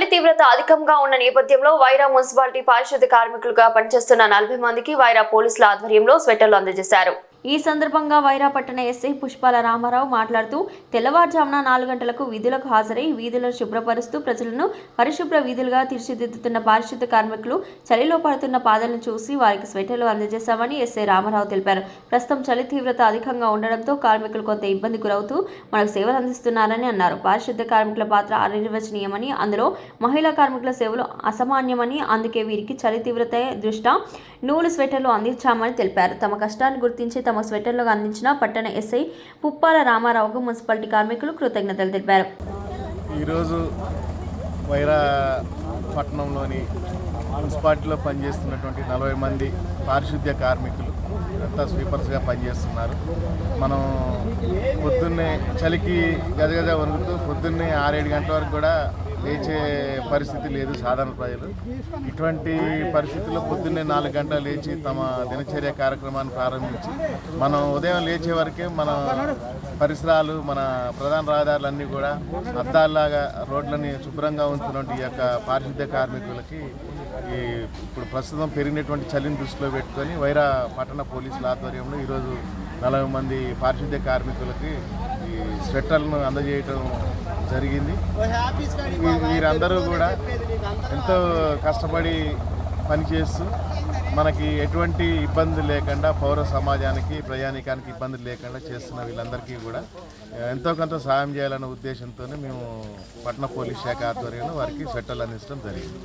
చలి తీవ్రత అధికంగా ఉన్న నేపథ్యంలో వైరా మున్సిపాలిటీ పారిశుద్ధ్య కార్మికులుగా పనిచేస్తున్న నలభై మందికి వైరా పోలీసుల ఆధ్వర్యంలో స్వెటర్లు అందజేశారు. ఈ సందర్భంగా వైరా పట్టణ ఎస్ఐ పుష్పాల రామారావు మాట్లాడుతూ తెల్లవారుజామున నాలుగు గంటలకు విధులకు హాజరై వీధులను శుభ్రపరుస్తూ ప్రజలను పరిశుభ్ర వీధులుగా తీర్చిదిద్దుతున్న పారిశుద్ధ కార్మికులు చలిలో పడుతున్న పాదలను చూసి వారికి స్వెటర్లు అందజేశామని ఎస్ఐ రామారావు తెలిపారు. ప్రస్తుతం చలి తీవ్రత అధికంగా ఉండడంతో కార్మికులు కొంత ఇబ్బంది గురవుతూ మనకు సేవలు అందిస్తున్నారని అన్నారు. పారిశుద్ధ కార్మికుల పాత్ర అనిర్వచనీయమని అందులో మహిళా కార్మికుల సేవలు అసామాన్యమని అందుకే వీరికి చలి తీవ్రత దృష్ట్యా నూలు స్వెటర్లు అందించామని తెలిపారు. తమ కష్టాన్ని గుర్తించి తమ స్వెటర్లు అందించిన పట్టణ ఎస్ఐ పుప్పాల రామారావుకు మున్సిపాలిటీ కార్మికులు కృతజ్ఞతలు తెలిపారు. ఈరోజు వైరా పట్టణంలోని మున్సిపాలిటీలో పనిచేస్తున్నటువంటి నలభై మంది పారిశుద్ధ్య కార్మికులు అంతా స్వీపర్స్గా పనిచేస్తున్నారు. మనం పొద్దున్నే చలికి గజగజ వణుకుతూ పొద్దున్నే ఆరేడు గంటల వరకు కూడా లేచే పరిస్థితి లేదు సాధారణ ప్రజలు. ఇటువంటి పరిస్థితుల్లో పొద్దున్నే నాలుగు గంటలు లేచి తమ దినచర్య కార్యక్రమాన్ని ప్రారంభించి మనం ఉదయం లేచే వరకే మన పరిసరాలు మన ప్రధాన రహదారులన్నీ కూడా అద్దాల్లాగా రోడ్లని శుభ్రంగా ఉంచుతున్నటువంటి ఈ యొక్క పారిశుద్ధ్య కార్మికులకి ఈ ఇప్పుడు ప్రస్తుతం పెరిగినటువంటి చలిని దృష్టిలో పెట్టుకొని వైరా పట్టణ పోలీసుల ఆధ్వర్యంలో ఈరోజు నలభై మంది పారిశుద్ధ్య కార్మికులకి ఈ స్వెట్టర్లను అందజేయటం జరిగింది. వీరందరూ కూడా ఎంతో కష్టపడి పనిచేస్తూ మనకి ఎటువంటి ఇబ్బంది లేకుండా పౌర సమాజానికి ప్రయాణికానికి ఇబ్బంది లేకుండా చేస్తున్న వీళ్ళందరికీ కూడా ఎంతో కొంత సహాయం చేయాలనే ఉద్దేశంతోనే మేము పట్టణ పోలీస్ శాఖ ఆధ్వర్యంలో వారికి సెట్టలు అందించడం జరిగింది.